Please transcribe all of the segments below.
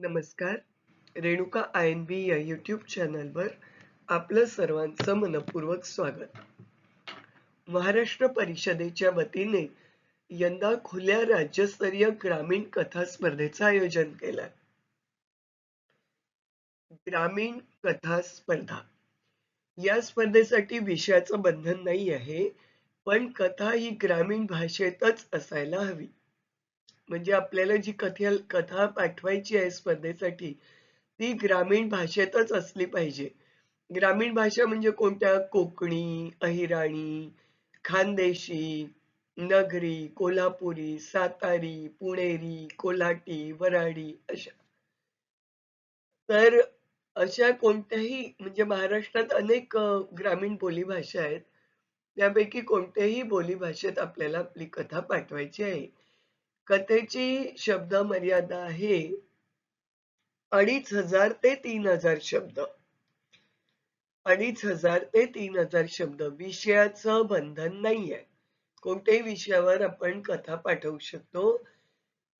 नमस्कार. Renuka I N बी या YouTube चॅनलवर आपलं सर्वांचं मनपूर्वक स्वागत. महाराष्ट्र परिषदेच्या वतीने यंदा खुल्या राज्यस्तरीय ग्रामीण कथा स्पर्धेचं आयोजन केलं. ग्रामीण कथा स्पर्धा. या स्पर्धेसाठी विषयाचं बंधन नाही आहे पण कथा ही ग्रामीण भाषेतच असायला हवी. म्हणजे आपल्याला जी कथा कथा पाठवायची आहे स्पर्धेसाठी ती ग्रामीण भाषेतच असली पाहिजे. ग्रामीण भाषा म्हणजे कोणत्या? कोकणी अहिराणी खानदेशी नगरी कोल्हापुरी सातारी पुणेरी कोल्हाटी वराडी अशा. तर अशा कोणत्याही म्हणजे महाराष्ट्रात अनेक ग्रामीण बोलीभाषा आहेत. त्यापैकी कोणत्याही बोलीभाषेत आपल्याला आपली कथा पाठवायची आहे. कथेची शब्द मर्यादा आहे अडीच हजार ते तीन हजार शब्द. अडीच हजार ते तीन हजार शब्द विषयाचं बंधन नाहीये. कोणत्याही विषयावर आपण कथा पाठवू शकतो?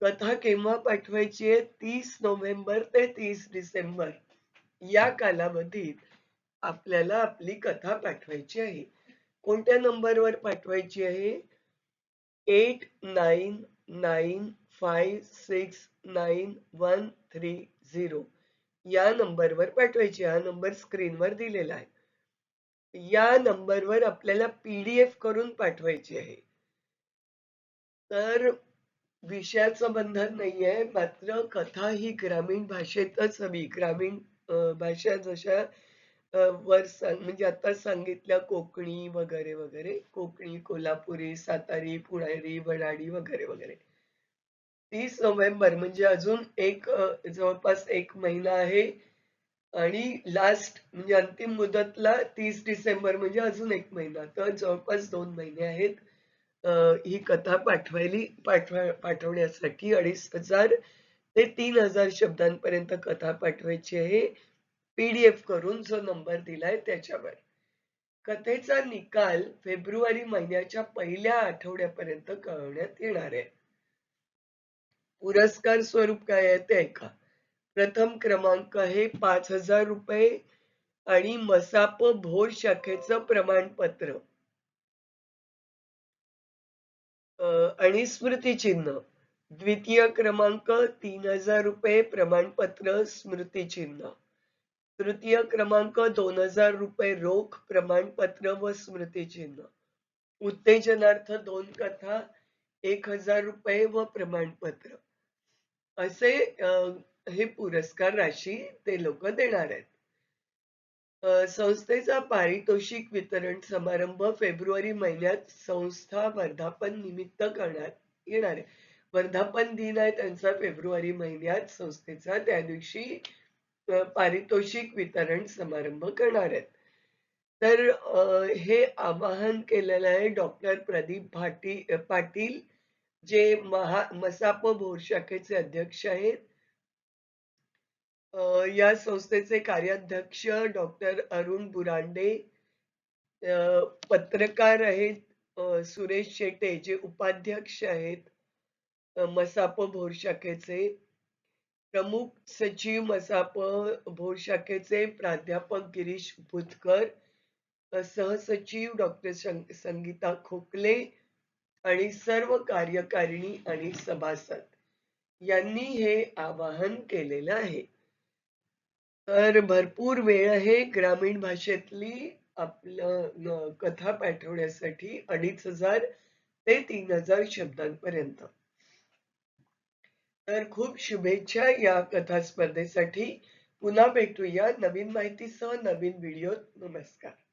कथा केव्हा पाठवायची आहे? तीस नोव्हेंबर ते तीस डिसेंबर. या कालावधीत आपल्याला आपली कथा पाठवायची आहे. कोणत्या नंबरवर पाठवायची आहे? Eight nine nine five six nine one three zero या नंबरवर पाठवायची. हा नंबर स्क्रीनवर दिलेला आहे. या नंबरवर आपल्याला पीडीएफ करून पाठवायची आहे. तर विषयाचं बंधन नाही आहे मात्र कथा ही ग्रामीण भाषेतच हवी. ग्रामीण भाषा जशा वर म्हणजे आता सांगितल्या कोकणी वगैरे वगैरे. कोकणी कोल्हापुरी सातारी पुणेरी वडाडी वगैरे वगैरे. तीस नोव्हेंबर म्हणजे अजून एक जवळपास एक महिना आहे. आणि लास्ट म्हणजे अंतिम मुदतला तीस डिसेंबर म्हणजे अजून एक महिना. तर जवळपास दोन महिने आहेत. ही कथा पाठवायली पाठवा पाठवण्यासाठी अडीच हजार ते तीन हजार शब्दांपर्यंत कथा पाठवायची आहे. पीडीएफ करून जो नंबर दिलाय त्याच्यावर. कथेचा निकाल फेब्रुवारी महिन्याच्या पहिल्या आठवड्यापर्यंत कळवण्यात येणार आहे. पुरस्कार स्वरूप काय आहे ते ऐका. प्रथम क्रमांक हे पाच हजार रुपये आणि मसाप भोर शाखेचं प्रमाणपत्र. आणि स्मृतिचिन्ह द्वितीय क्रमांक तीन हजार रुपये प्रमाणपत्र स्मृतिचिन्ह तृतीय क्रमांक दोन हजार रुपये रोख प्रमाणपत्र व स्मृतिचिन्ह. उत्तेजनार्थ दोन कथा एक हजार रुपये व प्रमाणपत्र. असे हे पुरस्कार राशी ते लोक देणार आहेत. संस्थेचा पारितोषिक वितरण समारंभ फेब्रुवारी महिन्यात संस्था वर्धापन निमित्त करण्यात येणार आहे. वर्धापन दिन आहे त्यांचा फेब्रुवारी महिन्यात संस्थेचा त्या दिवशी पारितोषिक वितरण समारंभ करणार आहेत. तर हे आवाहन केलेलं आहे डॉक्टर प्रदीप भाटी पाटील जे महा मसाप भोर शाखेचे अध्यक्ष आहेत. या संस्थेचे कार्याध्यक्ष डॉक्टर अरुण बुरांडे पत्रकार आहेत सुरेश शेटे जे उपाध्यक्ष आहेत मसाप भोर शाखेचे. प्रमुख सचिव मसाप भोर शाखेचे प्राध्यापक गिरीश भुतकर सहसचिव डॉक्टर संगीता खोकले आणि सर्व कार्यकारिणी आणि सभासद यांनी हे आवाहन केलेलं आहे. तर भरपूर वेळ आहे ग्रामीण भाषेतली आपलं कथा पाठवण्यासाठी अडीच हजार ते तीन हजार शब्दांपर्यंत. तर खूप शुभेच्छा या कथा स्पर्धेसाठी. पुन्हा भेटूया नवीन माहितीसह नवीन व्हिडिओ नमस्कार.